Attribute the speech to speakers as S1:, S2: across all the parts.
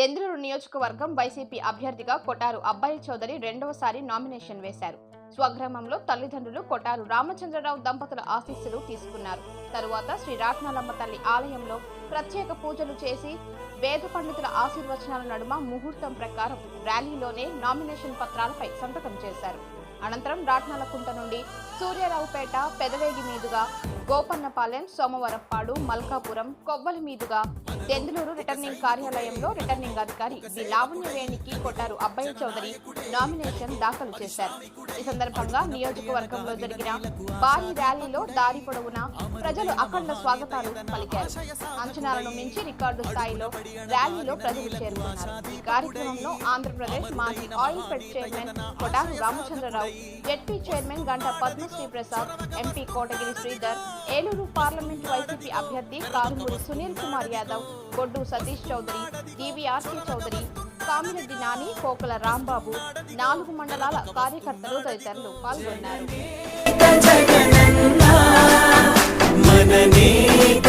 S1: దెందులూరు నియోజకవర్గం వైసీపీ అభ్యర్థిగా కొటారు అబ్బాయి చౌదరి రెండవసారి నామినేషన్ వేశారు. స్వగ్రామంలో తల్లిదండ్రులు కొటారు రామచంద్రరావు దంపతుల ఆశీస్సులు తీసుకున్నారు. తరువాత శ్రీ రాట్నాలమ్మ తల్లి ఆలయంలో ప్రత్యేక పూజలు చేసి వేద పండితుల ఆశీర్వచనాల నడుమ ముహూర్తం ప్రకారం ర్యాలీలోనే నామినేషన్ పత్రాలపై సంతకం చేశారు. అనంతరం రాట్నాలకుంట నుండి సూర్యారావుపేట పెదవేగి మీదుగా గోపన్నపాలెం సోమవరప్పాడు మల్కాపురం కొవ్వలి మీదుగా దెందులూరు రిటర్నింగ్ కార్యాలయంలో రిటర్నింగ్ అధికారి ది లావణ్యవేణికి కొట్టారు అబ్బయ్య చౌదరి నామినేషన్ దాఖలు చేశారు. ఈ సందర్భంగా నియోజకవర్గంలో జరిగిన భారీ ర్యాలీలో దారి పొడవునా ప్రజలు అఖండ స్వాగతాలు పలికారు. అంచనాలను మించి రికార్డు స్థాయిలో ర్యాలీలో ప్రజలు చేరుకున్నారు. ఈ కార్యక్రమంలో ఆంధ్రప్రదేశ్ మాజీ oil fed chairman Kotaru Ramachandra Rao ZP chairman Ganta Padmasri Prasad MP Kotagiri Sridhar Eluru parliament YCP అభ్యర్థి కారుమూరి సునీల్ కుమార్ యాదవ్ గొడ్డు సతీష్ చౌదరి డివిఆర్కే చౌదరి కామిరెడ్డి నాని కోకల రాంబాబు నాలుగు మండలాల కార్యకర్తలు తదితరులు పాల్గొన్నారు.
S2: మననేక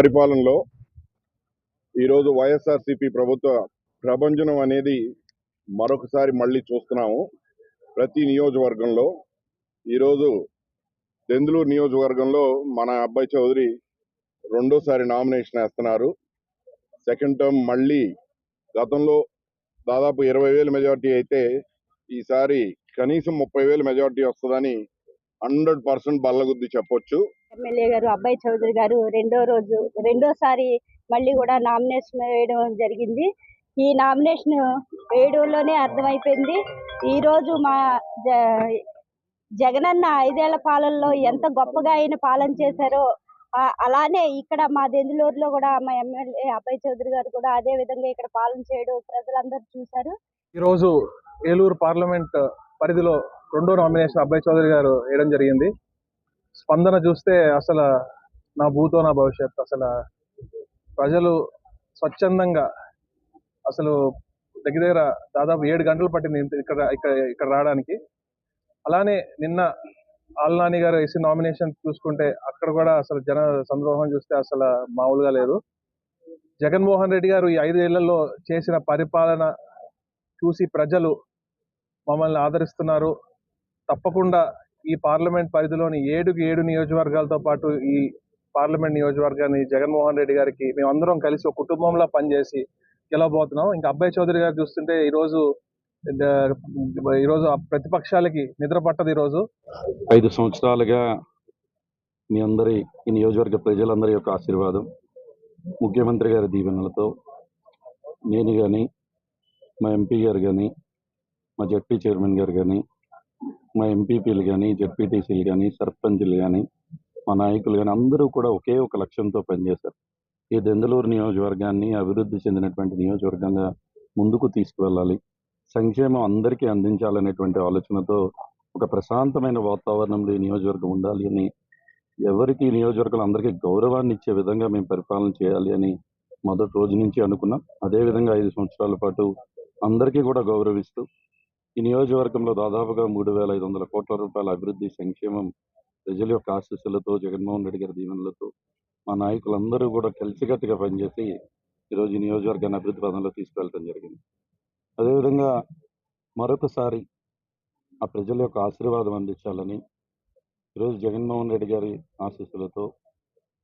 S3: పరిపాలనలో ఈరోజు వైఎస్ఆర్సిపి ప్రభుత్వ ప్రభంజనం అనేది మరొకసారి మళ్ళీ చూస్తున్నాము. ప్రతి నియోజకవర్గంలో ఈరోజు దెందులూరు నియోజకవర్గంలో మన అబ్బాయి చౌదరి రెండోసారి నామినేషన్ వేస్తున్నారు. సెకండ్ టర్మ్ మళ్ళీ గతంలో దాదాపు ఇరవై వేల మెజార్టీ అయితే ఈసారి కనీసం ముప్పై వేల మెజార్టీ వస్తుందని హండ్రెడ్ పర్సెంట్ బల్లగుద్ది చెప్పొచ్చు.
S4: ఎమ్మెల్యే గారు అబ్బాయి చౌదరి గారు రెండో రోజు రెండోసారి మళ్ళీ కూడా నామినేషన్ వేయడం జరిగింది. ఈ నామినేషన్ వేయడంలోనే అర్థమైపోయింది. ఈ రోజు మా జ- జగనన్న ఐదేళ్ళ పాలనలో ఎంత గొప్పగా ఆయన పాలన చేశారో అలానే ఇక్కడ మా దెందులూరులో కూడా మా ఎమ్మెల్యే అబ్బాయి చౌదరి గారు కూడా అదే విధంగా ఇక్కడ పాలన చేయడం ప్రజలందరూ చూశారు.
S5: ఈరోజు ఏలూరు పార్లమెంట్ పరిధిలో రెండో నామినేషన్ అబ్బాయి చౌదరి గారు వేయడం జరిగింది. స్పందన చూస్తే అసలు నా భూతో నా భవిష్యత్ అసలు ప్రజలు స్వచ్ఛందంగా అసలు దగ్గర దగ్గర దాదాపు ఏడు గంటలు పట్టింది ఇక్కడ ఇక్కడ ఇక్కడ రావడానికి. అలానే నిన్న ఆల్నాని గారు వేసి నామినేషన్ చూసుకుంటే అక్కడ కూడా అసలు జన సంద్రోహం చూస్తే అసలు మామూలుగా లేదు. జగన్మోహన్ రెడ్డి గారు ఈ ఐదేళ్ళలో చేసిన పరిపాలన చూసి ప్రజలు మమ్మల్ని ఆదరిస్తున్నారు. తప్పకుండా ఈ పార్లమెంట్ పరిధిలోని ఏడుకి ఏడు నియోజకవర్గాలతో పాటు ఈ పార్లమెంట్ నియోజకవర్గాన్ని జగన్మోహన్ రెడ్డి గారికి మేమందరం కలిసి ఒక కుటుంబంలో పనిచేసి గెలవబోతున్నాం. ఇంకా అబ్బాయి చౌదరి గారు చూస్తుంటే ఈ రోజు ఈ రోజు ప్రతిపక్షాలకి నిద్ర పట్టదు ఈ రోజు
S6: ఐదు సంవత్సరాలుగా మీ అందరి ఈ నియోజకవర్గ ప్రజలందరి యొక్క ఆశీర్వాదం ముఖ్యమంత్రి గారి దీవెనలతో నేను కానీ మా ఎంపీ గారు కానీ మా జడ్పీ చైర్మన్ గారు కానీ మా ఎంపీపీలు కానీ జడ్పీటీసీలు కానీ సర్పంచ్లు కానీ మా నాయకులు కానీ అందరూ కూడా ఒకే ఒక లక్ష్యంతో పనిచేశారు. ఈ దెందలూరు నియోజకవర్గాన్ని అభివృద్ధి చెందినటువంటి నియోజకవర్గంగా ముందుకు తీసుకువెళ్ళాలి. సంక్షేమం అందరికీ అందించాలనేటువంటి ఆలోచనతో ఒక ప్రశాంతమైన వాతావరణంలో ఈ నియోజకవర్గం ఉండాలి అని ఎవరికి ఈ నియోజకవర్గం అందరికీ గౌరవాన్ని ఇచ్చే విధంగా మేము పరిపాలన చేయాలి అని మొదటి రోజు నుంచి అనుకున్నాం. అదే విధంగా ఐదు సంవత్సరాల పాటు అందరికీ కూడా గౌరవిస్తూ ఈ నియోజకవర్గంలో దాదాపుగా మూడు వేల ఐదు వందల కోట్ల రూపాయల అభివృద్ధి సంక్షేమం ప్రజల యొక్క ఆశీస్సులతో జగన్మోహన్ రెడ్డి గారి దీవెనలతో మా నాయకులందరూ కూడా కలిసికట్టుగా పనిచేసి ఈరోజు ఈ నియోజకవర్గాన్ని అభివృద్ధి పదంలో తీసుకెళ్ళడం జరిగింది. అదేవిధంగా మరొకసారి ఆ ప్రజల యొక్క ఆశీర్వాదం అందించాలని ఈరోజు జగన్మోహన్ రెడ్డి గారి ఆశీస్సులతో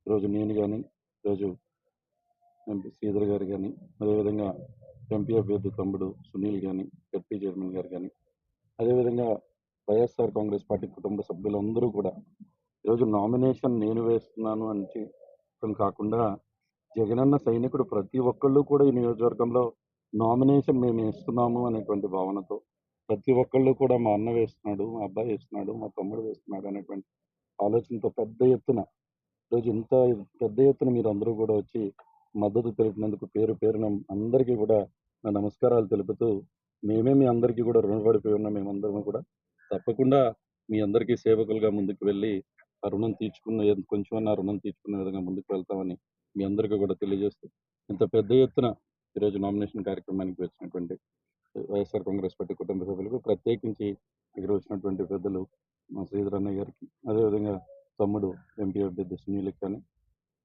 S6: ఈరోజు నేను కానీ ఈరోజు ఎంపీ శ్రీధర్ గారు కానీ అదేవిధంగా ఎంపీ అభ్యర్థి తమ్ముడు సునీల్ కానీ జడ్పీ చైర్మన్ గారు కానీ అదేవిధంగా వైఎస్ఆర్ కాంగ్రెస్ పార్టీ కుటుంబ సభ్యులందరూ కూడా ఈరోజు నామినేషన్ నేను వేస్తున్నాను అని కాకుండా జగనన్న సైనికుడు ప్రతి ఒక్కళ్ళు కూడా ఈ నియోజకవర్గంలో నామినేషన్ మేము వేస్తున్నాము అనేటువంటి భావనతో ప్రతి ఒక్కళ్ళు కూడా మా అన్న వేస్తున్నాడు మా అబ్బాయి వేస్తున్నాడు మా తమ్ముడు వేస్తున్నాడు అనేటువంటి ఆలోచనతో పెద్ద ఎత్తున ఈరోజు ఇంత పెద్ద ఎత్తున మీరు అందరూ కూడా వచ్చి మద్దతు తెలిపినందుకు పేరు పేరున అందరికీ కూడా నా నమస్కారాలు తెలుపుతూ మేమే మీ అందరికీ కూడా రుణపడిపోయి ఉన్నాం మేమందరం కూడా తప్పకుండా మీ అందరికీ సేవకులుగా ముందుకు వెళ్ళి ఆ రుణం తీర్చుకున్న కొంచెం ఆ రుణం తీర్చుకునే విధంగా ముందుకు వెళ్తామని మీ అందరికీ కూడా తెలియజేస్తూ ఇంత పెద్ద ఎత్తున ఈరోజు నామినేషన్ కార్యక్రమానికి వచ్చినటువంటి వైఎస్ఆర్ కాంగ్రెస్ పార్టీ కుటుంబ సభ్యులకు ప్రత్యేకించి ఇక్కడ వచ్చినటువంటి పెద్దలు మా శ్రీధర్ అన్నయ్య గారికి అదేవిధంగా తమ్ముడు ఎంపీ అభ్యర్థి సునీల్కి కానీ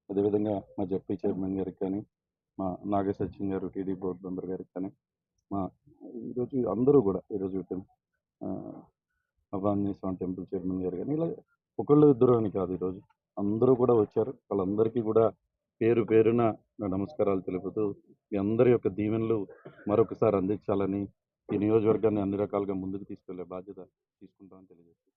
S6: అదేవిధంగా మా జడ్పీ చైర్మన్ గారికి కానీ మా నాగ సచిన్ గారు టీడీ బోర్డు మెంబర్ గారికి కానీ మా ఈరోజు అందరూ కూడా ఈరోజు అభాన్ని స్వామి టెంపుల్ చైర్మన్ గారు కానీ ఇలా ఒకళ్ళు ఇద్దరు అని కాదు ఈరోజు అందరూ కూడా వచ్చారు. వాళ్ళందరికీ కూడా పేరు పేరున నా నమస్కారాలు తెలుపుతూ మీ అందరి యొక్క దీవెనలు మరొకసారి అందించాలని ఈ నియోజకవర్గాన్ని అన్ని రకాలుగా ముందుకు తీసుకెళ్ళే బాధ్యత తీసుకుంటామని తెలియజేస్తుంది